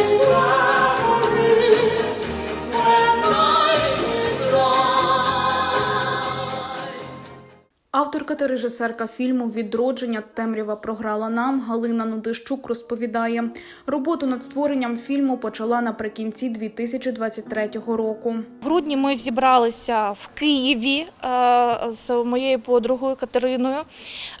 is why. Авторка та режисерка фільму Відродження темрява програла нам Галина Нудищук розповідає. Роботу над створенням фільму почала наприкінці 2023 року. В грудні ми зібралися в Києві е, з моєю подругою Катериною.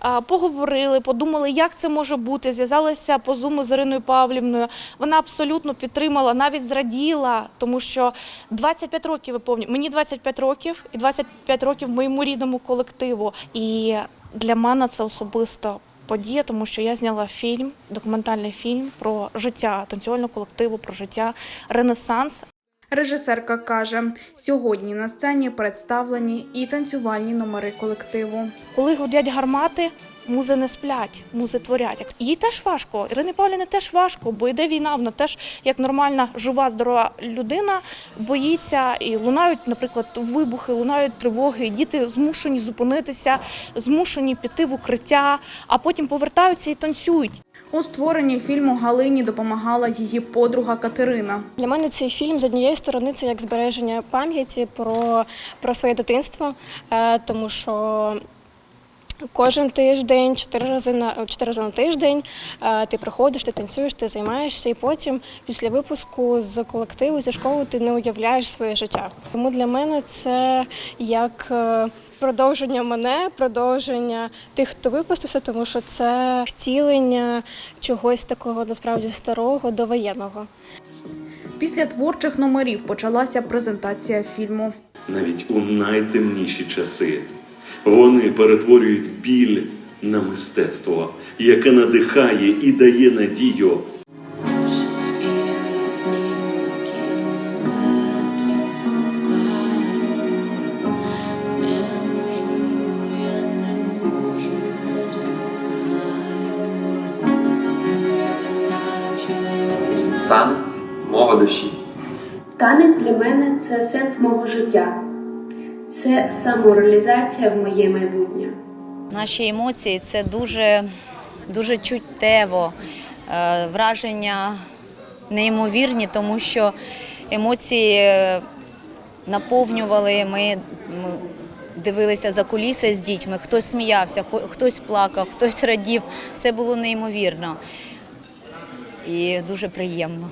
Е, Поговорили, подумали, як це може бути. Зв'язалися по зуму з Іриною Павлівною. Вона абсолютно підтримала, навіть зраділа, тому що 25 років виповнює. Мені 25 років і 25 років моєму рідному колективу. І для мене це особисто подія, тому що я зняла фільм, документальний фільм про життя танцювального колективу, про життя Ренесанс. Режисерка каже, сьогодні на сцені представлені і танцювальні номери колективу. Коли гудять гармати, музи не сплять, музи творять. Їй теж важко. Ірині Павлівні теж важко, бо йде війна. Вона теж, як нормальна, жива, здорова людина, боїться і лунають, наприклад, вибухи, лунають тривоги. Діти змушені зупинитися, змушені піти в укриття, а потім повертаються і танцюють. У створенні фільму Галині допомагала її подруга Катерина. Для мене цей фільм з однієї сторони це як збереження пам'яті про, про своє дитинство, е, тому що. Кожен тиждень, чотири рази на чотири рази на тиждень е, ти приходиш, ти танцюєш, ти займаєшся, і потім після випуску з колективу зі школи ти не уявляєш своє життя. Тому для мене це як е, продовження мене, продовження тих, хто випустився, тому що це втілення чогось такого насправді старого довоєнного. Після творчих номерів почалася презентація фільму. навіть у найтемніші часи. Вони перетворюють біль на мистецтво, яке надихає і дає надію. Танець мова душі. Танець для мене це сенс мого життя, це самореалізація в моє майбутнє. Наші емоції це дуже, дуже чуттєво, е, враження неймовірні, тому що емоції е, наповнювали. Ми, дивилися за куліси з дітьми, хтось сміявся, хтось плакав, хтось радів. Це було неймовірно і дуже приємно.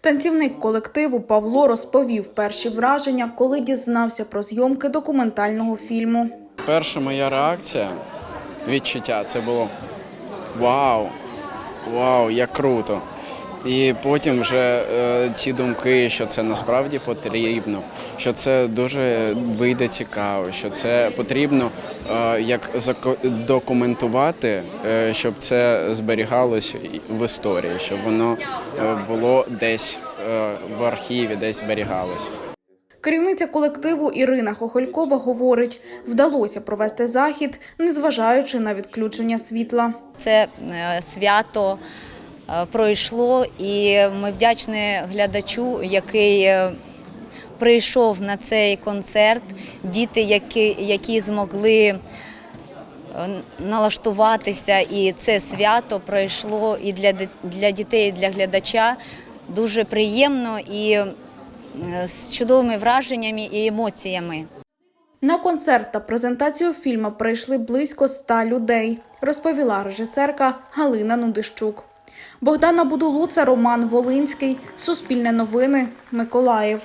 Танцівник колективу Павло розповів перші враження, коли дізнався про зйомки документального фільму. Перша моя реакція, відчуття це було вау, вау, як круто. І потім вже е, ці думки, що це насправді потрібно, що це дуже вийде цікаво, що це потрібно е, як документувати, е, щоб це зберігалось в історії, щоб воно е, було десь е, в архіві, десь зберігалось. Керівниця колективу Ірина Хохолькова говорить, вдалося провести захід, незважаючи на відключення світла. Це е, свято пройшло, і ми вдячні глядачу, який е, прийшов на цей концерт. Діти, які, які змогли е, налаштуватися, і це свято пройшло і для, для дітей, і для глядача дуже приємно і е, з чудовими враженнями і емоціями. На концерт та презентацію фільму прийшли близько ста людей, розповіла режисерка Галина Нудищук. Богдана Будулуца, Роман Волинський, Суспільне новини, Миколаїв.